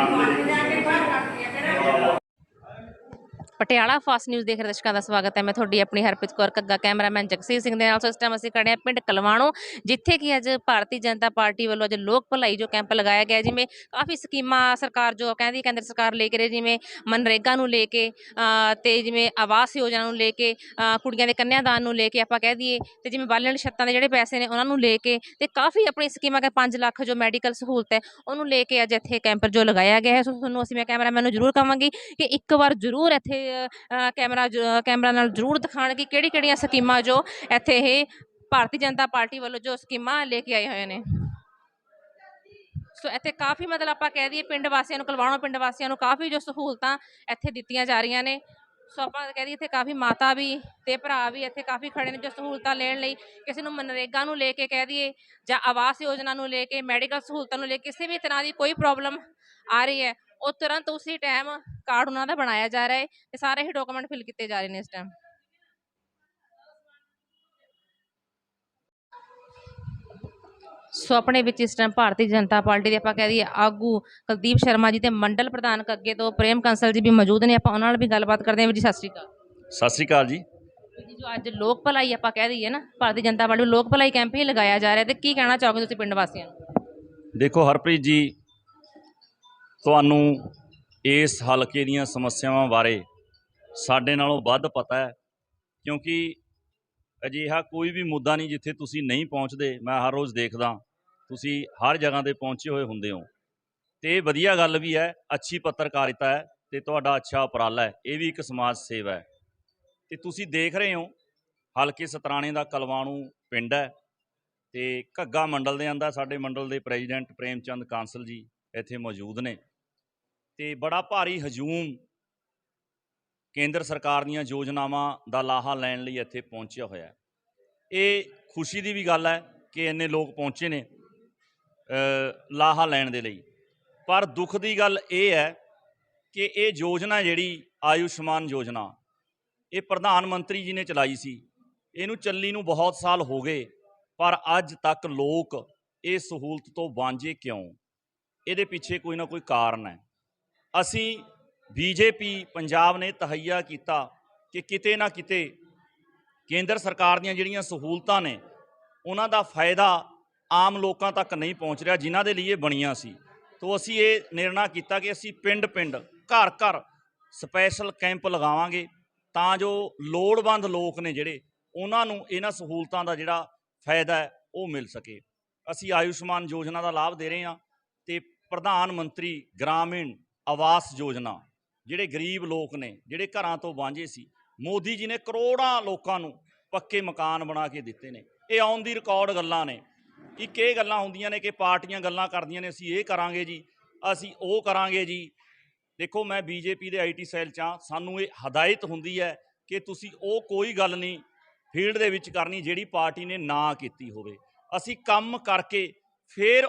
um, Patiala fast news ਦੇਖ ਰਹੇ ਦਰਸ਼ਕਾਂ ਦਾ ਸਵਾਗਤ ਹੈ। ਮੈਂ ਤੁਹਾਡੀ ਆਪਣੀ ਹਰਪ੍ਰੀਤ ਕੌਰ ਕੱਗਾ ਕੈਮਰਾਮੈਨ ਜਗਸੀਰ ਸਿੰਘ ਦੇ ਨਾਲ। ਸੋ ਇਸ ਟਾਈਮ ਅਸੀਂ ਖੜੇ ਹਾਂ ਪਿੰਡ ਕਲਵਾਣੋ ਜਿੱਥੇ ਕਿ ਅੱਜ ਭਾਰਤੀ ਜਨਤਾ ਪਾਰਟੀ ਵੱਲੋਂ ਅੱਜ ਲੋਕ ਭਲਾਈ ਜੋ ਕੈਂਪ ਲਗਾਇਆ ਗਿਆ ਜਿਵੇਂ ਕਾਫੀ ਸਕੀਮਾਂ ਸਰਕਾਰ ਜੋ ਕਹਿੰਦੀ ਕੇਂਦਰ ਸਰਕਾਰ ਲੈ ਕੇ ਰਹੀ ਜਿਵੇਂ ਮਨਰੇਗਾ ਨੂੰ ਲੈ ਕੇ ਅਹ, ਤੇ ਜਿਵੇਂ ਆਵਾਸ ਯੋਜਨਾ ਨੂੰ ਲੈ ਕੇ ਕੁੜੀਆਂ ਦੇ ਕੰਨਿਆਦਾਨ ਨੂੰ ਲੈ ਕੇ ਆਪਾਂ ਕਹਿ ਦਈਏ ਤੇ ਜਿਵੇਂ ਬਾਲਣ ਛੱਤਾਂ ਦੇ ਜਿਹੜੇ ਪੈਸੇ ਨੇ ਉਹਨਾਂ ਨੂੰ ਲੈ ਕੇ ਤੇ ਕਾਫੀ ਆਪਣੀ ਸਕੀਮਾਂ ਕਿ 5 ਲੱਖ ਜੋ ਮੈਡੀਕਲ ਸਹੂਲਤ ਹੈ ਉਹਨੂੰ ਲੈ ਕੇ ਅੱਜ ਇੱਥੇ ਕੈਂਪ ਜੋ ਲਗਾਇਆ ਗਿਆ ਹੈ। ਸੋ ਤੁਹਾਨੂੰ ਅਸੀਂ ਮੈਂ ਕੈਮਰਾਮੈਨ ਨੂੰ ਜ਼ਰੂਰ ਕਹਾਂਗੀ ਕਿ ਇੱਕ ਵਾਰ ਜ਼ਰੂਰ ਇੱਥੇ ਕੈਮਰਾ ਜ- ਕੈਮਰਾ ਨਾਲ ਜ਼ਰੂਰ ਦਿਖਾਉਣ ਕਿ ਕਿਹੜੀ ਕਿਹੜੀਆਂ ਸਕੀਮਾਂ ਜੋ ਇੱਥੇ ਇਹ ਭਾਰਤੀ ਜਨਤਾ ਪਾਰਟੀ ਵੱਲੋਂ ਜੋ ਸਕੀਮਾਂ ਲੈ ਕੇ ਆਏ ਹੋਏ ਨੇ। ਸੋ ਇੱਥੇ ਕਾਫੀ ਮਤਲਬ ਆਪਾਂ ਕਹਿ ਦਈਏ ਪਿੰਡ ਵਾਸੀਆਂ ਨੂੰ, ਕਲਵਾਣੋ ਪਿੰਡ ਵਾਸੀਆਂ ਨੂੰ ਕਾਫੀ ਜੋ ਸਹੂਲਤਾਂ ਇੱਥੇ ਦਿੱਤੀਆਂ ਜਾ ਰਹੀਆਂ ਨੇ। ਸੋ ਆਪਾਂ ਕਹਿ ਦਈਏ ਇੱਥੇ ਕਾਫੀ ਮਾਤਾ ਵੀ ਤੇ ਭਰਾ ਵੀ ਇੱਥੇ ਕਾਫੀ ਖੜੇ ਨੇ ਜੋ ਸਹੂਲਤਾਂ ਲੈਣ ਲਈ ਕਿਸੇ ਨੂੰ ਮਨਰੇਗਾ ਨੂੰ ਲੈ ਕੇ ਕਹਿ ਦਈਏ ਜਾਂ ਆਵਾਸ ਯੋਜਨਾ ਨੂੰ ਲੈ ਕੇ, ਮੈਡੀਕਲ ਸਹੂਲਤਾਂ ਨੂੰ ਲੈ ਕੇ ਕਿਸੇ ਵੀ ਤਰ੍ਹਾਂ ਦੀ ਕੋਈ ਪ੍ਰੋਬਲਮ ਆ ਰਹੀ ਹੈ ਉਹ ਤੁਰੰਤ ਉਸੇ ਟਾਈਮ ਕਾਰਡ ਉਹਨਾਂ ਦਾ ਬਣਾਇਆ ਜਾ ਰਿਹਾ ਹੈ ਤੇ ਸਾਰੇ ਹੀ ਡਾਕੂਮੈਂਟ ਫਿਲ ਕੀਤੇ ਜਾ ਰਹੇ ਨੇ ਇਸ ਟਾਈਮ ਸੋ ਆਪਣੇ ਵਿੱਚ ਇਸ ਟਾਈਮ ਭਾਰਤੀ ਜਨਤਾ ਪਾਰਟੀ ਦੇ ਆਪਾਂ ਕਹਿ ਦਈਏ ਆਗੂ ਕੁਲਦੀਪ ਸ਼ਰਮਾ ਜੀ ਤੇ ਮੰਡਲ ਪ੍ਰਧਾਨ ਅੱਗੇ ਤੋਂ ਪ੍ਰੇਮ ਕੰਸਲ ਜੀ ਵੀ ਮੌਜੂਦ ਨੇ ਆਪਾਂ ਉਹਨਾਂ ਨਾਲ ਵੀ ਗੱਲਬਾਤ ਕਰਦੇ ਹਾਂ ਜੀ ਸਤਿ ਸ਼੍ਰੀ ਅਕਾਲ। ਸਤਿ ਸ੍ਰੀ ਅਕਾਲ ਜੀ। ਜੀ ਜੋ ਅੱਜ ਲੋਕ ਭਲਾਈ ਆਪਾਂ ਕਹਿ ਦਈਏ ਨਾ ਭਾਰਤੀ ਜਨਤਾ ਪਾਰਟੀ ਲੋਕ ਭਲਾਈ ਕੈਂਪ ਹੀ ਲਗਾਇਆ ਜਾ ਰਿਹਾ ਤੇ ਕੀ ਕਹਿਣਾ ਚਾਹੋਗੇ ਤੁਸੀਂ ਪਿੰਡ ਵਾਸੀਆਂ ਨੂੰ? ਦੇਖੋ ਹਰਪ੍ਰੀਤ ਜੀ ਤੁਹਾਨੂੰ ਇਸ ਹਲਕੇ ਦੀਆਂ ਸਮੱਸਿਆਵਾਂ ਬਾਰੇ ਸਾਡੇ ਨਾਲੋਂ ਵੱਧ ਪਤਾ ਹੈ, ਕਿਉਂਕਿ ਅਜਿਹਾ ਕੋਈ ਵੀ ਮੁੱਦਾ ਨਹੀਂ ਜਿੱਥੇ ਤੁਸੀਂ ਨਹੀਂ ਪਹੁੰਚਦੇ। ਮੈਂ ਹਰ ਰੋਜ਼ ਦੇਖਦਾ ਤੁਸੀਂ ਹਰ ਜਗ੍ਹਾ ਤੇ ਪਹੁੰਚੇ ਹੋਏ ਹੁੰਦੇ ਹੋ। ਤੇ ਇਹ ਵਧੀਆ ਗੱਲ ਵੀ ਹੈ, ਅੱਛੀ ਪੱਤਰਕਾਰਿਤਾ ਹੈ ਤੇ ਤੁਹਾਡਾ ਅੱਛਾ ਉਪਰਾਲਾ ਹੈ, ਇਹ ਵੀ ਇੱਕ ਸਮਾਜ ਸੇਵਾ ਹੈ। ਤੇ ਤੁਸੀਂ ਦੇਖ ਰਹੇ ਹੋ, ਹਲਕੇ ਸਤਰਾਣੇ ਦਾ ਕਲਵਾਣੂ ਪਿੰਡ ਹੈ ਤੇ ਘੱਗਾ ਮੰਡਲ ਦੇ ਅੰਦਰ ਸਾਡੇ ਮੰਡਲ ਦੇ ਪ੍ਰੈਜ਼ੀਡੈਂਟ ਪ੍ਰੇਮ ਚੰਦ ਕਾਂਸਲ ਜੀ ਇੱਥੇ ਮੌਜੂਦ ਨੇ। ਤੇ ਬੜਾ ਭਾਰੀ ਹਜੂਮ ਕੇਂਦਰ ਸਰਕਾਰ ਦੀਆਂ ਯੋਜਨਾਵਾਂ ਦਾ ਲਾਹਾ ਲੈਣ ਲਈ ਇੱਥੇ ਪਹੁੰਚਿਆ ਹੋਇਆ ਹੈ। ਇਹ ਖੁਸ਼ੀ ਦੀ ਵੀ ਗੱਲ ਹੈ ਕਿ ਇੰਨੇ ਲੋਕ ਪਹੁੰਚੇ ਨੇ ਲਾਹਾ ਲੈਣ ਦੇ ਲਈ। ਪਰ ਦੁੱਖ ਦੀ ਗੱਲ ਇਹ ਹੈ ਕਿ ਇਹ ਯੋਜਨਾ ਜਿਹੜੀ ਆਯੁਸ਼ਮਾਨ ਯੋਜਨਾ, ਇਹ ਪ੍ਰਧਾਨ ਮੰਤਰੀ ਜੀ ਨੇ ਚਲਾਈ ਸੀ। ਇਹਨੂੰ ਚੱਲੀ ਨੂੰ ਬਹੁਤ ਸਾਲ ਹੋ ਗਏ, ਪਰ ਅੱਜ ਤੱਕ ਲੋਕ ਇਹ ਸਹੂਲਤ ਤੋਂ ਵਾਂਝੇ ਕਿਉਂ? ਇਹਦੇ ਪਿੱਛੇ ਕੋਈ ਨਾ ਕੋਈ ਕਾਰਨ ਹੈ। ਅਸੀਂ ਬੀਜੇਪੀ, ਪੰਜਾਬ ਨੇ ਤਹਈਆ ਕੀਤਾ ਕਿ ਕਿਤੇ ਨਾ ਕਿਤੇ ਕੇਂਦਰ ਸਰਕਾਰ ਦੀਆਂ ਜਿਹੜੀਆਂ ਸਹੂਲਤਾਂ ਨੇ, ਉਹਨਾਂ ਦਾ ਫਾਇਦਾ ਆਮ ਲੋਕਾਂ ਤੱਕ ਨਹੀਂ ਪਹੁੰਚ ਰਿਹਾ, ਜਿਨ੍ਹਾਂ ਦੇ ਲਈ ਇਹ ਬਣੀਆਂ ਸੀ। ਤੋਂ ਅਸੀਂ ਇਹ ਨਿਰਣਾ ਕੀਤਾ ਕਿ ਅਸੀਂ ਪਿੰਡ-ਪਿੰਡ, ਘਰ-ਘਰ ਸਪੈਸ਼ਲ ਕੈਂਪ ਲਗਾਵਾਂਗੇ ਤਾਂ ਜੋ ਲੋੜਵੰਦ ਲੋਕ ਨੇ ਜਿਹੜੇ, ਉਹਨਾਂ ਨੂੰ ਇਹਨਾਂ ਸਹੂਲਤਾਂ ਦਾ ਜਿਹੜਾ ਫਾਇਦਾ ਹੈ, ਉਹ ਮਿਲ ਸਕੇ। ਅਸੀਂ ਆਯੁਸ਼ਮਾਨ ਯੋਜਨਾ ਦਾ ਲਾਭ ਦੇ ਰਹੇ ਹਾਂ। ਤੇ ਪ੍ਰਧਾਨ ਮੰਤਰੀ ਗ੍ਰਾਮੀਣ ਆਵਾਸ ਯੋਜਨਾ, ਜਿਹੜੇ ਗਰੀਬ ਲੋਕ ਨੇ, ਜਿਹੜੇ ਘਰਾਂ ਤੋਂ ਵਾਂਝੇ ਸੀ, ਮੋਦੀ ਜੀ ਨੇ ਕਰੋੜਾਂ ਲੋਕਾਂ ਨੂੰ ਪੱਕੇ ਮਕਾਨ ਬਣਾ ਕੇ ਦਿੱਤੇ ਨੇ। ਇਹ ਔਨ ਦੀ ਰਿਕਾਰਡ ਗੱਲਾਂ ਨੇ। ਇੱਕ ਇਹ ਗੱਲਾਂ ਹੁੰਦੀਆਂ ਨੇ ਕਿ ਪਾਰਟੀਆਂ ਗੱਲਾਂ ਕਰਦੀਆਂ ਨੇ, ਅਸੀਂ ਇਹ ਕਰਾਂਗੇ ਜੀ, ਅਸੀਂ ਉਹ ਕਰਾਂਗੇ ਜੀ। ਦੇਖੋ, ਮੈਂ ਬੀਜੇਪੀ ਦੇ ਆਈਟੀ ਸੈੱਲ 'ਚ ਹਾਂ, ਸਾਨੂੰ ਇਹ ਹਦਾਇਤ ਹੁੰਦੀ ਹੈ ਕਿ ਤੁਸੀਂ ਉਹ ਕੋਈ ਗੱਲ ਨਹੀਂ, ਫੀਲਡ ਦੇ ਵਿੱਚ ਕਰਨੀ ਜਿਹੜੀ ਪਾਰਟੀ ਨੇ ਨਾ ਕੀਤੀ ਹੋਵੇ। ਅਸੀਂ ਕੰਮ ਕਰਕੇ ਫਿਰ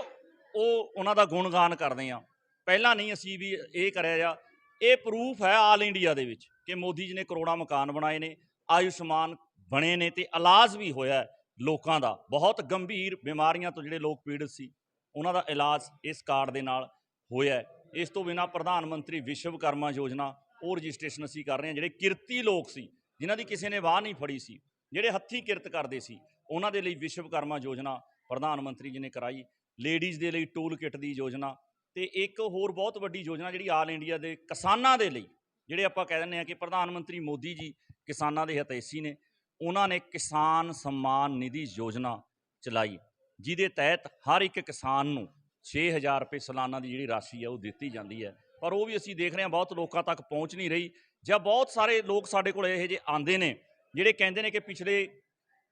ਉਹ ਉਹਨਾਂ ਦਾ ਗੁਣਗਾਨ ਕਰਦੇ ਹਾਂ। ਪਹਿਲਾਂ ਨਹੀਂ ਅਸੀਂ ਵੀ ਇਹ ਕਰਿਆ ਜਾ ਇਹ ਪ੍ਰੂਫ ਹੈ ਆਲ ਇੰਡੀਆ ਦੇ ਵਿੱਚ ਕਿ ਮੋਦੀ ਜੀ ਨੇ ਕਰੋੜਾਂ ਮਕਾਨ ਬਣਾਏ ਨੇ, ਆਯੁਸ਼ਮਾਨ ਬਣੇ ਨੇ ਤੇ ਇਲਾਜ ਵੀ ਹੋਇਆ ਲੋਕਾਂ ਦਾ। ਬਹੁਤ ਗੰਭੀਰ ਬਿਮਾਰੀਆਂ ਤੋਂ ਜਿਹੜੇ ਲੋਕ ਪੀੜਤ ਸੀ, ਉਹਨਾਂ ਦਾ ਇਲਾਜ ਇਸ ਕਾਰਡ ਦੇ ਨਾਲ ਹੋਇਆ ਇਸ ਤੋਂ ਬਿਨਾ ਪ੍ਰਧਾਨ ਮੰਤਰੀ ਵਿਸ਼ਵਕਰਮਾ ਯੋਜਨਾ, ਉਹ ਰਜਿਸਟ੍ਰੇਸ਼ਨ ਅਸੀਂ ਕਰ ਰਹੇ ਹਾਂ, ਜਿਹੜੇ ਕਿਰਤੀ ਲੋਕ ਸੀ, ਜਿਨ੍ਹਾਂ ਦੀ ਕਿਸੇ ਨੇ ਵਾਹ ਨਹੀਂ ਫੜੀ ਸੀ, ਜਿਹੜੇ ਹੱਥੀਂ ਕਿਰਤ ਕਰਦੇ ਸੀ, ਉਹਨਾਂ ਦੇ ਲਈ ਵਿਸ਼ਵਕਰਮਾ ਯੋਜਨਾ ਪ੍ਰਧਾਨ ਮੰਤਰੀ ਜੀ ਨੇ ਕਰਾਈ। ਲੇਡੀਜ਼ ਦੇ ਲਈ ਟੂਲ ਕਿੱਟ ਦੀ ਯੋਜਨਾ ਤੇ ਇੱਕ ਹੋਰ ਬਹੁਤ ਵੱਡੀ ਯੋਜਨਾ ਜਿਹੜੀ ਆਲ ਇੰਡੀਆ ਦੇ ਕਿਸਾਨਾਂ ਦੇ ਲਈ, ਜਿਹੜੇ ਆਪਾਂ ਕਹਿ ਦਿੰਦੇ ਆ ਕਿ ਪ੍ਰਧਾਨ ਮੰਤਰੀ ਮੋਦੀ ਜੀ ਕਿਸਾਨਾਂ ਦੇ ਹਿਤੈਸ਼ੀ ਨੇ, ਉਹਨਾਂ ਨੇ ਕਿਸਾਨ ਸਨਮਾਨ ਨਿਧੀ ਯੋਜਨਾ ਚਲਾਈ, ਜਿਹਦੇ ਤਹਿਤ ਹਰ ਇੱਕ ਕਿਸਾਨ ਨੂੰ 6000 ਰੁਪਏ ਸਾਲਾਨਾ ਦੀ ਜਿਹੜੀ ਰਾਸ਼ੀ ਹੈ ਉਹ ਦਿੱਤੀ ਜਾਂਦੀ ਹੈ। ਪਰ ਉਹ ਵੀ ਅਸੀਂ ਦੇਖ ਰਹੇ ਹਾਂ ਬਹੁਤ ਲੋਕਾਂ ਤੱਕ ਪਹੁੰਚ ਨਹੀਂ ਰਹੀ ਜਾਂ ਬਹੁਤ ਸਾਰੇ ਲੋਕ ਸਾਡੇ ਕੋਲ ਇਹੋ ਜਿਹੇ ਆਂਦੇ ਨੇ, ਜਿਹੜੇ ਕਹਿੰਦੇ ਨੇ ਕਿ ਪਿਛਲੇ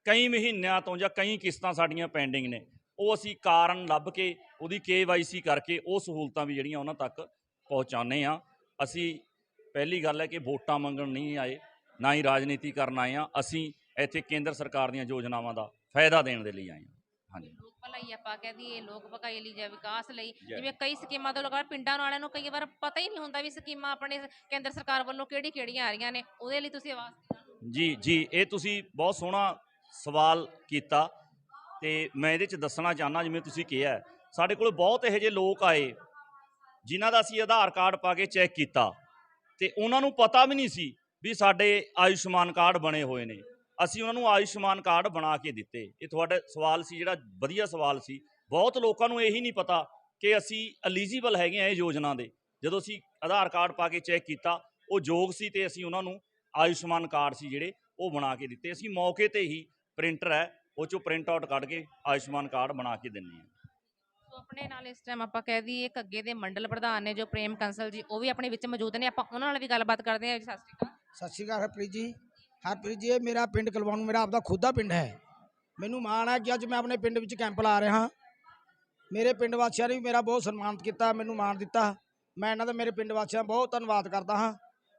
ਕਈ ਮਹੀਨਿਆਂ ਤੋਂ ਜਾਂ ਕਈ ਕਿਸ਼ਤਾਂ ਸਾਡੀਆਂ ਪੈਂਡਿੰਗ ਨੇ। ਉਹ ਅਸੀਂ ਕਾਰਨ ਲੱਭ ਕੇ ਉਹਦੀ ਕੇਵਾਈਸੀ ਕਰਕੇ ਉਹ ਸਹੂਲਤਾਂ ਵੀ ਜਿਹੜੀਆਂ ਉਹਨਾਂ ਤੱਕ ਪਹੁੰਚਾਉਂਦੇ ਆ ਅਸੀਂ ਪਹਿਲੀ ਗੱਲ ਹੈ ਕਿ ਵੋਟਾਂ ਮੰਗਣ ਨਹੀਂ ਆਏ ਨਾ ਹੀ ਰਾਜਨੀਤੀ ਕਰਨ ਆਏ ਆ ਅਸੀਂ ਇੱਥੇ ਕੇਂਦਰ ਸਰਕਾਰ ਦੀਆਂ ਯੋਜਨਾਵਾਂ ਦਾ ਫਾਇਦਾ ਦੇਣ ਦੇ ਲਈ ਆਏ ਹਾਂ ਹਾਂਜੀ ਲੋਕ ਭਲਾਈ ਆਪਾਂ ਕਹਿ ਦਈਏ ਲੋਕ ਭਕਾਈ ਲਈ ਜਾਂ ਵਿਕਾਸ ਲਈ। ਜਿਵੇਂ ਕਈ ਸਕੀਮਾਂ ਤੋਂ ਲਗਾ ਪਿੰਡਾਂ ਵਾਲਿਆਂ ਨੂੰ ਕਈ ਵਾਰ ਪਤਾ ਹੀ ਨਹੀਂ ਹੁੰਦਾ ਵੀ ਸਕੀਮਾਂ ਆਪਣੇ ਕੇਂਦਰ ਸਰਕਾਰ ਵੱਲੋਂ ਕਿਹੜੀ ਕਿਹੜੀਆਂ ਆ ਰਹੀਆਂ ਨੇ ਉਹਦੇ ਲਈ ਤੁਸੀਂ ਆਵਾਜ਼। ਜੀ ਜੀ ਇਹ ਤੁਸੀਂ ਬਹੁਤ ਸੋਹਣਾ ਸਵਾਲ ਕੀਤਾ ਤੇ ਮੈਂ ਇਹਦੇ ਚ ਦੱਸਣਾ ਚਾਹਨਾ ਜਿਵੇਂ ਤੁਸੀਂ ਕਿਹਾ, ਸਾਡੇ ਕੋਲ ਬਹੁਤ ਇਹੋ ਜਿਹੇ ਲੋਕ ਆਏ, ਜਿਨ੍ਹਾਂ ਦਾ ਅਸੀਂ ਆਧਾਰ ਕਾਰਡ ਪਾ ਕੇ ਚੈੱਕ ਕੀਤਾ, ਤੇ ਉਹਨਾਂ ਨੂੰ ਪਤਾ ਵੀ ਨਹੀਂ ਸੀ ਵੀ ਸਾਡੇ ਆਯੁਸ਼ਮਾਨ ਕਾਰਡ ਬਣੇ ਹੋਏ ਨੇ। ਅਸੀਂ ਉਹਨਾਂ ਨੂੰ ਆਯੁਸ਼ਮਾਨ ਕਾਰਡ ਬਣਾ ਕੇ ਦਿੱਤੇ। ਇਹ ਤੁਹਾਡਾ ਸਵਾਲ ਸੀ, ਜਿਹੜਾ ਵਧੀਆ ਸਵਾਲ ਸੀ। ਬਹੁਤ ਲੋਕਾਂ ਨੂੰ ਇਹੀ ਨਹੀਂ ਪਤਾ ਕਿ ਅਸੀਂ ਐਲੀਜੀਬਲ ਹੈਗੇ ਆ ਇਹ ਯੋਜਨਾ ਦੇ। ਜਦੋਂ ਅਸੀਂ ਆਧਾਰ ਕਾਰਡ ਪਾ ਕੇ ਚੈੱਕ ਕੀਤਾ, ਉਹ ਯੋਗ ਸੀ ਤੇ ਅਸੀਂ ਉਹਨਾਂ ਨੂੰ ਆਯੁਸ਼ਮਾਨ ਕਾਰਡ ਸੀ ਜਿਹੜੇ, ਉਹ ਬਣਾ ਕੇ ਦਿੱਤੇ। ਅਸੀਂ ਮੌਕੇ ਤੇ ਹੀ ਪ੍ਰਿੰਟਰ ਹੈ ਉਹ ਚੋਂ ਪ੍ਰਿੰਟ ਆਊਟ ਕੱਢ ਕੇ ਆਯੁਸ਼ਮਾਨ ਕਾਰਡ ਬਣਾ ਕੇ ਦਿੰਨੇ ਆ। ਸੋ ਆਪਣੇ ਨਾਲ ਇਸ ਟਾਈਮ ਆਪਾਂ ਕਹਿ ਦਈਏ ਕੱਗੇ ਦੇ ਮੰਡਲ ਪ੍ਰਧਾਨ ਨੇ ਜੋ ਪ੍ਰੇਮ ਕੰਸਲ ਜੀ ਉਹ ਵੀ ਆਪਣੇ ਵਿੱਚ ਮੌਜੂਦ ਨੇ। ਆਪਾਂ ਉਹਨਾਂ ਨਾਲ ਵੀ ਗੱਲਬਾਤ ਕਰਦੇ ਹਾਂ ਜੀ ਸਤਿ ਸ਼੍ਰੀ ਅਕਾਲ। ਸਤਿ ਸ਼੍ਰੀ ਅਕਾਲ ਹਰਪ੍ਰੀਤ ਜੀ। ਹਰਪ੍ਰੀਤ ਜੀ ਇਹ ਮੇਰਾ ਪਿੰਡ ਕਲਵਾਣੂ ਮੇਰਾ ਆਪਦਾ ਖੁਦ ਦਾ ਪਿੰਡ ਹੈ। ਮੈਨੂੰ ਮਾਣ ਹੈ ਕਿ ਅੱਜ ਮੈਂ ਆਪਣੇ ਪਿੰਡ ਵਿੱਚ ਕੈਂਪ ਲਾ ਰਿਹਾ ਹਾਂ। ਮੇਰੇ ਪਿੰਡ ਵਾਸੀਆਂ ਨੇ ਵੀ ਮੇਰਾ ਬਹੁਤ ਸਨਮਾਨਿਤ ਕੀਤਾ ਮੈਨੂੰ ਮਾਣ ਦਿੱਤਾ। ਮੈਂ ਇਹਨਾਂ ਦਾ ਮੇਰੇ ਪਿੰਡ ਵਾਸੀਆਂ ਦਾ ਬਹੁਤ ਧੰਨਵਾਦ ਕਰਦਾ ਹਾਂ।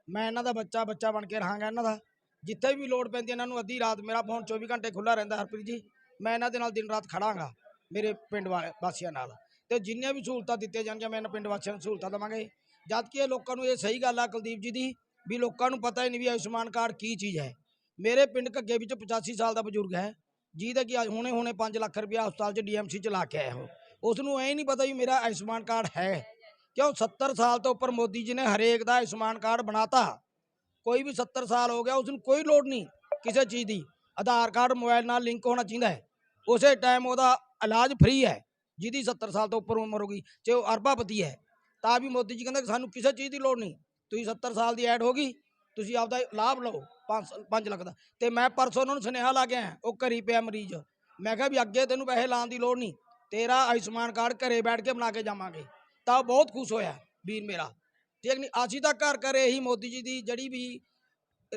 ਮੈਂ ਇਹਨਾਂ ਦਾ ਬੱਚਾ ਬੱਚਾ ਬਣ ਕੇ ਰਹਾਂਗਾ ਇਹਨਾਂ ਦਾ। ਜਿੱਥੇ ਵੀ ਲੋੜ ਪੈਂਦੀ ਹੈ, ਇਹਨਾਂ ਨੂੰ ਅੱਧੀ ਰਾਤ ਮੇਰਾ ਫੋਨ 24 ਘੰਟੇ ਖੁੱਲਾ ਰਹਿੰਦਾ, ਹਰਪ੍ਰੀਤ ਜੀ। ਮੈਂ ਇਹਨਾਂ ਦੇ ਨਾਲ ਦਿਨ ਰਾਤ ਖੜਾਂਗਾ, ਮੇਰੇ ਪਿੰਡ ਵਾ- ਵਾਸੀਆਂ ਨਾਲ। ਤੇ ਜਿੰਨੀਆਂ ਵੀ ਸਹੂਲਤਾਂ ਦਿੱਤੀਆਂ ਜਾਣਗੀਆਂ, ਮੈਂ ਇਹਨਾਂ ਪਿੰਡ ਵਾਸੀਆਂ ਨੂੰ ਸਹੂਲਤਾਂ ਦੇਵਾਂਗੇ। ਜਦ ਕਿ ਇਹ ਲੋਕਾਂ ਨੂੰ ਇਹ ਸਹੀ ਗੱਲ ਆ, ਕੁਲਦੀਪ ਜੀ ਦੀ, ਵੀ ਲੋਕਾਂ ਨੂੰ ਪਤਾ ਹੀ ਨਹੀਂ ਵੀ ਆਯੁਸ਼ਮਾਨ ਕਾਰਡ ਕੀ ਚੀਜ਼ ਹੈ। ਮੇਰੇ ਪਿੰਡ ਘੱਗੇ ਵਿੱਚ 85 ਸਾਲ ਦਾ ਬਜ਼ੁਰਗ ਹੈ, ਜਿਹਦਾ ਕਿ ਅੱਜ ਹੁਣੇ ਹੁਣੇ 5 ਲੱਖ ਰੁਪਇਆ ਹਸਪਤਾਲ 'ਚ ਡੀਐਮਸੀ ਚ ਲਾ ਕੇ ਆਇਆ ਉਹ। ਉਸ ਨੂੰ ਐ ਨਹੀਂ ਪਤਾ ਵੀ ਮੇਰਾ ਆਯੁਸ਼ਮਾਨ ਕਾਰਡ ਹੈ। ਕਿਉਂ 70 ਸਾਲ ਤੋਂ ਉੱਪਰ ਮੋਦੀ ਜੀ ਨੇ ਹਰੇਕ ਦਾ ਆਯੁਸ਼ਮਾਨ ਕਾਰਡ ਬਣਾਤਾ। ਕੋਈ ਵੀ 70 ਸਾਲ ਹੋ ਗਿਆ ਉਸ ਨੂੰ ਕੋਈ ਲੋੜ ਨਹੀਂ ਕਿਸੇ ਚੀਜ਼ ਦੀ। ਆਧਾਰ ਕਾਰਡ, ਮੋਬਾਈਲ ਨਾਲ ਲਿੰਕ ਹੋਣਾ ਚਾਹੀਦਾ ਹੈ। ਉਸੇ ਟਾਈਮ ਉਹਦਾ ਇਲਾਜ ਫ੍ਰੀ ਹੈ, ਜਿਹਦੀ 70 ਸਾਲ ਤੋਂ ਉੱਪਰ ਉਮਰ ਹੋ ਗਈ ਚਾਹੇ ਉਹ ਅਰਬਾਪਤੀ ਹੈ, ਤਾਂ ਵੀ ਮੋਦੀ ਜੀ ਕਹਿੰਦਾ ਕਿ ਸਾਨੂੰ ਕਿਸੇ ਚੀਜ਼ ਦੀ ਲੋੜ ਨਹੀਂ। ਤੁਸੀਂ 70 ਸਾਲ ਦੀ ਐਡ ਹੋ ਗਈ, ਤੁਸੀਂ ਆਪਦਾ ਲਾਭ ਲਓ 5 5 ਲੱਖ ਦਾ। ਤੇ ਮੈਂ ਪਰਸੋਂ ਉਹਨਾਂ ਨੂੰ ਸੁਨੇਹਾ ਲਾ ਕੇ ਆਇਆ, ਉਹ ਘਰੀ ਪਿਆ ਮਰੀਜ਼। ਮੈਂ ਕਿਹਾ ਵੀ ਅੱਗੇ ਤੈਨੂੰ ਪੈਸੇ ਲਾਉਣ ਦੀ ਲੋੜ ਨਹੀਂ, ਤੇਰਾ ਆਯੁਸ਼ਮਾਨ ਕਾਰਡ ਘਰੇ ਬੈਠ ਕੇ ਬਣਾ ਕੇ ਜਾਵਾਂਗੇ। ਤਾਂ ਉਹ ਬਹੁਤ ਖੁਸ਼ ਹੋਇਆ, ਵੀਰ ਮੇਰਾ। ਠੀਕ ਨਹੀਂ ਅਸੀਂ ਤਾਂ ਘਰ ਘਰ ਇਹੀ ਮੋਦੀ ਜੀ ਦੀ ਜਿਹੜੀ ਵੀ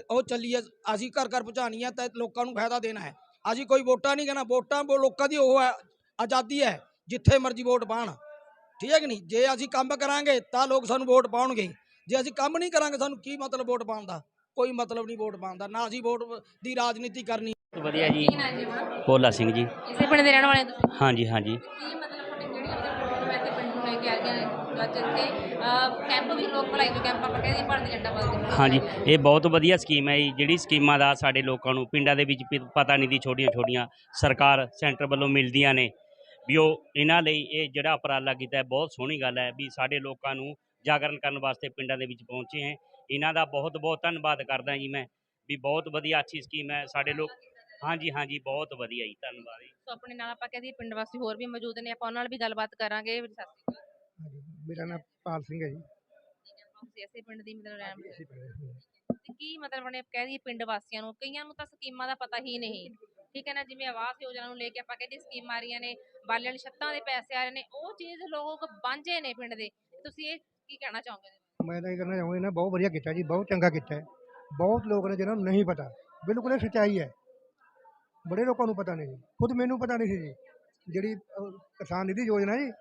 ਉਹ ਚੱਲੀ ਹੈ ਅਸੀਂ ਘਰ ਘਰ ਪਹੁੰਚਾਉਣੀ ਹੈ ਤਾਂ ਲੋਕਾਂ ਨੂੰ ਫਾਇਦਾ ਦੇਣਾ ਹੈ। ਅਸੀਂ ਕੋਈ ਵੋਟਾਂ ਨਹੀਂ ਕਹਿਣਾ ਵੋਟਾਂ ਉਹ ਲੋਕਾਂ ਦੀ ਉਹ ਹੈ ਆਜ਼ਾਦੀ ਹੈ ਜਿੱਥੇ ਮਰਜ਼ੀ ਵੋਟ ਪਾਣ ਠੀਕ ਹੈ ਕਿ ਨਹੀਂ? ਜੇ ਅਸੀਂ ਕੰਮ ਕਰਾਂਗੇ ਤਾਂ ਲੋਕ ਸਾਨੂੰ ਵੋਟ ਪਾਉਣਗੇ। ਜੇ ਅਸੀਂ ਕੰਮ ਨਹੀਂ ਕਰਾਂਗੇ ਸਾਨੂੰ ਕੀ ਮਤਲਬ ਵੋਟ ਪਾਉਣ ਦਾ? ਕੋਈ ਮਤਲਬ ਨਹੀਂ ਵੋਟ ਪਾਉਣ ਦਾ ਨਾ ਅਸੀਂ ਵੋਟ ਦੀ ਰਾਜਨੀਤੀ ਕਰਨੀ। ਵਧੀਆ ਜੀ। ਭੋਲਾ ਸਿੰਘ ਜੀ। ਇਸੇ ਪਿੰਡ ਦੇ ਰਹਿਣ ਵਾਲੇ ਤੁਸੀਂ? ਹਾਂਜੀ ਹਾਂਜੀ। ਕੀ ਮਤਲਬ ਤੁਹਾਡੀ ਜਿਹੜੀ ਅੱਜ ਇੱਥੇ ਕੈਂਪ ਵੀ ਲੋਕ ਭਲਾਈ ਜੋ ਕੈਂਪ ਆਪਾਂ ਕਹਿੰਦੇ ਭਾਰਤੀ। ਹਾਂਜੀ ਇਹ ਬਹੁਤ ਵਧੀਆ ਸਕੀਮ ਹੈ ਜੀ ਜਿਹੜੀ ਸਕੀਮਾਂ ਦਾ ਸਾਡੇ ਲੋਕਾਂ ਨੂੰ ਪਿੰਡਾਂ ਦੇ ਵਿੱਚ ਪਤਾ ਨਹੀਂ ਦੀ ਛੋਟੀਆਂ ਛੋਟੀਆਂ ਸਰਕਾਰ ਸੈਂਟਰ ਵੱਲੋਂ ਮਿਲਦੀਆਂ ਨੇ। ਵੀ ਉਹ ਇਹਨਾਂ ਲਈ ਇਹ ਜਿਹੜਾ ਉਪਰਾਲਾ ਕੀਤਾ ਹੈ ਬਹੁਤ ਸੋਹਣੀ ਗੱਲ ਹੈ ਵੀ ਸਾਡੇ ਲੋਕਾਂ ਨੂੰ ਜਾਗਰਣ ਕਰਨ ਵਾਸਤੇ ਪਿੰਡਾਂ ਦੇ ਵਿੱਚ ਪਹੁੰਚੇ ਹੈ। ਇਹਨਾਂ ਦਾ ਬਹੁਤ ਬਹੁਤ ਧੰਨਵਾਦ ਕਰਦਾ ਜੀ ਮੈਂ ਵੀ ਬਹੁਤ ਵਧੀਆ ਅੱਛੀ ਸਕੀਮ ਹੈ ਸਾਡੇ ਲੋਕ ਹਾਂਜੀ ਹਾਂਜੀ ਬਹੁਤ ਵਧੀਆ ਜੀ ਧੰਨਵਾਦ ਜੀ। ਸੋ ਆਪਣੇ ਨਾਲ ਆਪਾਂ ਕਹਿੰਦੇ ਪਿੰਡ ਵਾਸੀ ਹੋਰ ਵੀ ਮੌਜੂਦ ਨੇ ਆਪਾਂ ਉਹਨਾਂ ਨਾਲ ਵੀ ਗੱਲਬਾਤ ਕਰਾਂਗੇ। ਸਤਿ ਸ਼੍ਰੀ ਅਕਾਲ। ਮੇਰਾ ਨਾਮ ਪਾਲ ਸਿੰਘ ਹੈ ਜੀ। ਤੁਸੀਂ ਪਿੰਡ ਦੀ ਮਤਲਬ ਰਹਿਣ ਵਾਲੇ ਹੋ। ਤੇ ਕੀ ਮਤਲਬ ਨੇ ਕਹਿ ਦਈਏ ਪਿੰਡ ਵਾਸੀਆਂ ਨੂੰ ਕਈਆਂ ਨੂੰ ਤਾਂ ਸਕੀਮਾਂ ਦਾ ਪਤਾ ਹੀ ਨਹੀਂ। ਠੀਕ ਹੈ ਨਾ ਜਿਵੇਂ ਆਵਾਸ ਯੋਜਨਾ ਨੂੰ ਲੈ ਕੇ ਆਪਾਂ ਕਹਿੰਦੇ ਸਕੀਮ ਆ ਰਹੀਆਂ ਨੇ ਬਾਲੇ ਵਾਲੀ ਛੱਤਾਂ ਦੇ ਪੈਸੇ ਆ ਰਹੇ ਨੇ ਉਹ ਚੀਜ਼ ਲੋਕ ਵਾਂਝੇ ਨੇ ਪਿੰਡ ਦੇ। ਤੁਸੀਂ ਇਹ ਕੀ ਕਹਿਣਾ ਚਾਹੋਗੇ? ਮੈਂ ਤਾਂ ਇਹ ਕਹਿਣਾ ਚਾਹੁੰਦਾ ਨਾ ਬਹੁਤ ਵਧੀਆ ਕੀਤਾ ਜੀ ਬਹੁਤ ਚੰਗਾ ਕੀਤਾ ਹੈ। ਬਹੁਤ ਲੋਕ ਨੇ ਜਿਹਨਾਂ ਨੂੰ ਨਹੀਂ ਪਤਾ। ਬਿਲਕੁਲ ਇਹ ਸੱਚਾਈ ਹੈ। ਬੜੇ ਲੋਕਾਂ ਨੂੰ ਪਤਾ ਨਹੀਂ ਜੀ ਖੁਦ ਮੈਨੂੰ ਪਤਾ ਨਹੀਂ ਸੀ ਜੀ। ਜਿਹੜੀ ਅਹ, ਕਿਸਾਨ ਨਿਧੀ ਯੋਜਨਾ ਜੀ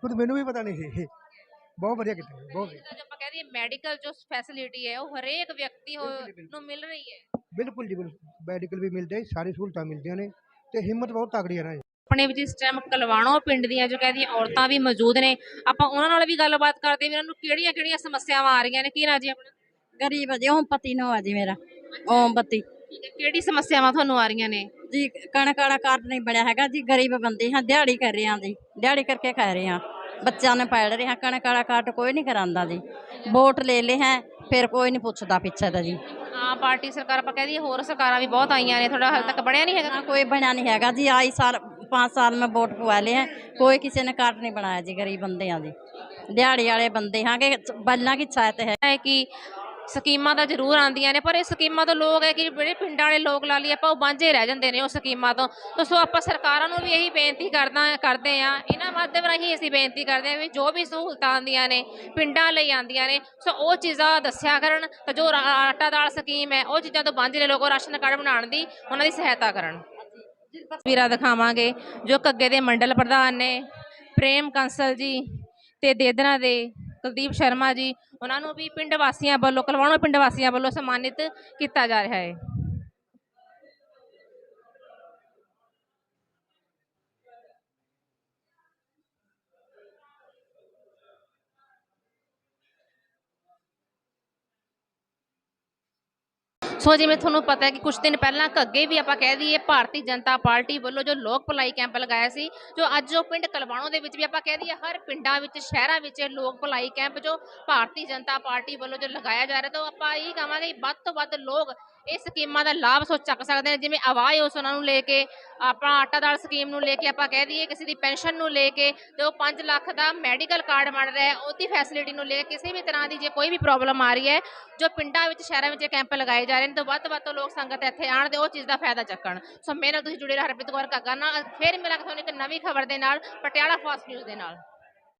ਖੁਦ ਮੈਨੂੰ ਵੀ ਪਤਾ ਨਹੀਂ ਸੀ। ਬਹੁਤ ਵਧੀਆ ਕੀਤਾ ਜੀ ਬਹੁਤ ਵਧੀਆ। ਜਿੱਦਾਂ ਜੋ ਆਪਾਂ ਕਹਿ ਦਈਏ ਮੈਡੀਕਲ ਜੋ ਫੈਸਿਲਿਟੀ ਹੈ ਉਹ ਹਰੇਕ ਵਿਅਕਤੀ ਹੋ- ਬਿਲਕੁਲ ਜੀ, ਬਿਲਕੁਲ। ਨੂੰ ਮਿਲ ਰਹੀ ਹੈ। ਬਿਲਕੁਲ ਜੀ ਬਿਲਕੁਲ। ਮੈਡੀਕਲ ਵੀ ਮਿਲਦੇ ਜੀ ਸਾਰੀ ਸਹੂਲਤਾਂ ਮਿਲਦੀਆਂ ਨੇ ਤੇ ਹਿੰਮਤ ਬਹੁਤ ਤਕੜੀ ਹੈ ਨਾ ਜੀ। ਆਪਣੇ ਵਿੱਚ ਇਸ ਟਾਈਮ ਕਲਵਾਣੋ ਪਿੰਡ ਦੀਆਂ ਜੋ ਕਹਿ ਦਈਏ ਔਰਤਾਂ ਵੀ ਮੌਜੂਦ ਨੇ ਆਪਾਂ ਉਹਨਾਂ ਨਾਲ ਵੀ ਗੱਲਬਾਤ ਕਰਦੇ ਵੀ ਉਹਨਾਂ ਨੂੰ ਕਿਹੜੀਆਂ ਕਿਹੜੀਆਂ ਸਮੱਸਿਆਵਾਂ ਆ ਰਹੀਆਂ ਨੇ ਕੀ ਨਾ ਜੀ ਆਪਣਾ? ਗਰੀਬ ਅਜੇ ਓਮ ਪਤੀ ਨੂੰ ਆ ਜੀ ਮੇਰਾ ਓਮ ਪਤੀ ਠੀਕ ਹੈ ਕਿਹੜੀ ਸਮੱਸਿਆਵਾਂ ਤੁਹਾਨੂੰ ਆ ਰਹੀਆਂ ਨੇ? ਜੀ ਕਣਕ ਵਾਲਾ ਕਾਰਡ ਨਹੀਂ ਬਣਿਆ ਹੈਗਾ ਜੀ ਗਰੀਬ ਬੰਦੇ ਹਾਂ ਦਿਹਾੜੀ ਕਰ ਰਹੇ ਹਾਂ ਜੀ ਦਿਹਾੜੀ ਕਰਕੇ ਖਾ ਰਹੇ ਹਾਂ। ਬੱਚਿਆਂ ਨੇ ਪਾਲ ਰਹੇ ਕਣਕ ਵਾਲਾ ਕਾਰਡ ਕੋਈ ਨਹੀਂ ਕਰਾਂਦਾ ਜੀ। ਵੋਟ ਲੈ ਲਏ ਹੈ ਫਿਰ ਕੋਈ ਨਹੀਂ ਪੁੱਛਦਾ ਪਿੱਛੇ ਦਾ ਜੀ। ਆਮ ਪਾਰਟੀ ਸਰਕਾਰ ਆਪਾਂ ਕਹਿ ਦਈਏ ਹੋਰ ਸਰਕਾਰਾਂ ਵੀ ਬਹੁਤ ਆਈਆਂ ਨੇ ਥੋੜਾ ਹਾਲੇ ਤੱਕ ਬਣਿਆ ਨਹੀਂ ਹੈਗਾ ਕੋਈ ਬਣਿਆ ਨਹੀਂ ਹੈਗਾ ਜੀ ਆਈ ਸਾਲ 5 ਸਾਲ ਮੈਂ ਵੋਟ ਪਵਾ ਲਏ ਹੈ ਕੋਈ ਕਿਸੇ ਨੇ ਕਾਰਡ ਨਹੀਂ ਬਣਾਇਆ ਜੀ ਗਰੀਬ ਬੰਦੇ ਹਾਂ ਜੀ ਦਿਹਾੜੀ ਵਾਲੇ ਬੰਦੇ ਹਾਂਗੇ ਬੱਲਾਂ ਕੀ ਛਾਇਤ ਹੈ। ਕਿ ਸਕੀਮਾਂ ਤਾਂ ਜ਼ਰੂਰ ਆਉਂਦੀਆਂ ਨੇ, ਪਰ ਇਹ ਸਕੀਮਾਂ ਤੋਂ ਲੋਕ ਹੈ ਕਿ ਜਿਹੜੇ ਪਿੰਡਾਂ ਵਾਲੇ ਲੋਕ ਲਾ ਲਈ ਆਪਾਂ ਉਹ ਵਾਂਝੇ ਰਹਿ ਜਾਂਦੇ ਨੇ ਉਹ ਸਕੀਮਾਂ ਤੋਂ। ਤਾਂ ਸੋ ਆਪਾਂ ਸਰਕਾਰਾਂ ਨੂੰ ਵੀ ਇਹੀ ਬੇਨਤੀ ਕਰਦਾ, ਕਰਦੇ ਆ ਇਹਨਾਂ ਮਾਧਿਅਮ ਰਾਹੀਂ ਅਸੀਂ ਬੇਨਤੀ ਕਰਦੇ ਆ ਵੀ ਜੋ ਵੀ ਸਹੂਲਤਾਂ ਆਉਂਦੀਆਂ ਨੇ, ਪਿੰਡਾਂ ਲਈ ਆਉਂਦੀਆਂ ਨੇ, ਸੋ ਉਹ ਚੀਜ਼ਾਂ ਦੱਸਿਆ ਕਰਨ। ਤਾਂ ਜੋ ਆਟਾ ਦਾਲ ਸਕੀਮ ਹੈ, ਉਹ ਚੀਜ਼ਾਂ ਤੋਂ ਵਾਂਝੇ ਨੇ ਲੋਕ ਰਾਸ਼ਨ ਕਾਰਡ ਬਣਾਉਣ ਦੀ ਉਹਨਾਂ ਦੀ ਸਹਾਇਤਾ ਕਰਨ। ਤਸਵੀਰਾਂ ਦਿਖਾਵਾਂਗੇ, ਜੋ ਕੱਗੇ ਦੇ ਮੰਡਲ ਪ੍ਰਧਾਨ ਨੇ, ਪ੍ਰੇਮ ਕੰਸਲ ਜੀ ਤੇ ਦੇਦਨਾ ਦੇ। ਕੁਲਦੀਪ ਸ਼ਰਮਾ ਜੀ, ਉਹਨਾਂ ਨੂੰ ਵੀ ਪਿੰਡ ਵਾਸੀਆਂ ਵੱਲੋਂ ਕਲਵਾਣੋ ਪਿੰਡ ਵਾਸੀਆਂ ਵੱਲੋਂ ਸਨਮਾਨਿਤ ਕੀਤਾ ਜਾ ਰਿਹਾ ਹੈ। ਸੋ ਜਿਵੇਂ ਤੁਹਾਨੂੰ ਪਤਾ ਹੈ ਕਿ ਕੁਝ ਦਿਨ ਪਹਿਲਾਂ ਘੱਗੇ ਵੀ ਆਪਾਂ ਕਹਿ ਦਈਏ ਭਾਰਤੀ ਜਨਤਾ ਪਾਰਟੀ ਵੱਲੋਂ ਜੋ ਲੋਕ ਭਲਾਈ ਕੈਂਪ ਲਗਾਇਆ ਸੀ, ਜੋ ਅੱਜ ਜੋ ਪਿੰਡ ਕਲਵਾਣੋ ਦੇ ਵਿੱਚ ਵੀ ਆਪਾਂ ਕਹਿ ਦਈਏ ਹਰ ਪਿੰਡਾਂ ਵਿੱਚ, ਸ਼ਹਿਰਾਂ ਵਿੱਚ ਲੋਕ ਭਲਾਈ ਕੈਂਪ ਜੋ ਭਾਰਤੀ ਜਨਤਾ ਪਾਰਟੀ ਵੱਲੋਂ ਜੋ ਲਗਾਇਆ ਜਾ ਰਿਹਾ, ਤਾਂ ਆਪਾਂ ਇਹ ਕਹਾਂਗੇ ਵੱਧ ਤੋਂ ਵੱਧ ਲੋਕ ਇਹ ਸਕੀਮਾਂ ਦਾ ਲਾਭ ਸੋ ਚੱਕ ਸਕਦੇ ਨੇ ਜਿਵੇਂ ਆਵਾਜ਼ ਯੋਜਨਾ ਨੂੰ ਲੈ ਕੇ, ਆਪਣਾ ਆਟਾ ਦਾਲ ਸਕੀਮ ਨੂੰ ਲੈ ਕੇ ਆਪਾਂ ਕਹਿ ਦਈਏ, ਕਿਸੇ ਦੀ ਪੈਨਸ਼ਨ ਨੂੰ ਲੈ ਕੇ, ਜੋ 5 ਲੱਖ ਦਾ ਮੈਡੀਕਲ ਕਾਰਡ ਬਣ ਰਿਹਾ ਹੈ, ਉਹਦੀ ਫੈਸਿਲਿਟੀ ਨੂੰ ਲੈ ਕੇ ਕਿਸੇ ਵੀ ਤਰ੍ਹਾਂ ਦੀ ਜੇ ਕੋਈ ਵੀ ਪ੍ਰੋਬਲਮ ਆ ਰਹੀ ਹੈ, ਜੋ ਪਿੰਡਾਂ ਵਿੱਚ, ਸ਼ਹਿਰਾਂ ਵਿੱਚ ਕੈਂਪ ਲਗਾਏ ਜਾ ਰਹੇ ਨੇ, ਤਾਂ ਵੱਧ ਤੋਂ ਵੱਧ ਤੋਂ ਲੋਕ ਸੰਗਤ ਇੱਥੇ ਆਣ ਤੇ ਉਹ ਚੀਜ਼ ਦਾ ਫਾਇਦਾ ਚੱਕਣ। ਸੋ ਮੇਰੇ ਨਾਲ ਤੁਸੀਂ ਜੁੜੇ ਰਹੋ ਹਰਪ੍ਰੀਤ ਕੌਰ ਕਾਗਾ ਨਾਲ, ਫਿਰ ਮਿਲਾਂਗੇ ਤੁਹਾਨੂੰ ਇੱਕ ਨਵੀਂ ਖਬਰ ਦੇ ਨਾਲ, ਪਟਿਆਲਾ ਫਾਸਟ ਨਿਊਜ਼ ਦੇ ਨਾਲ।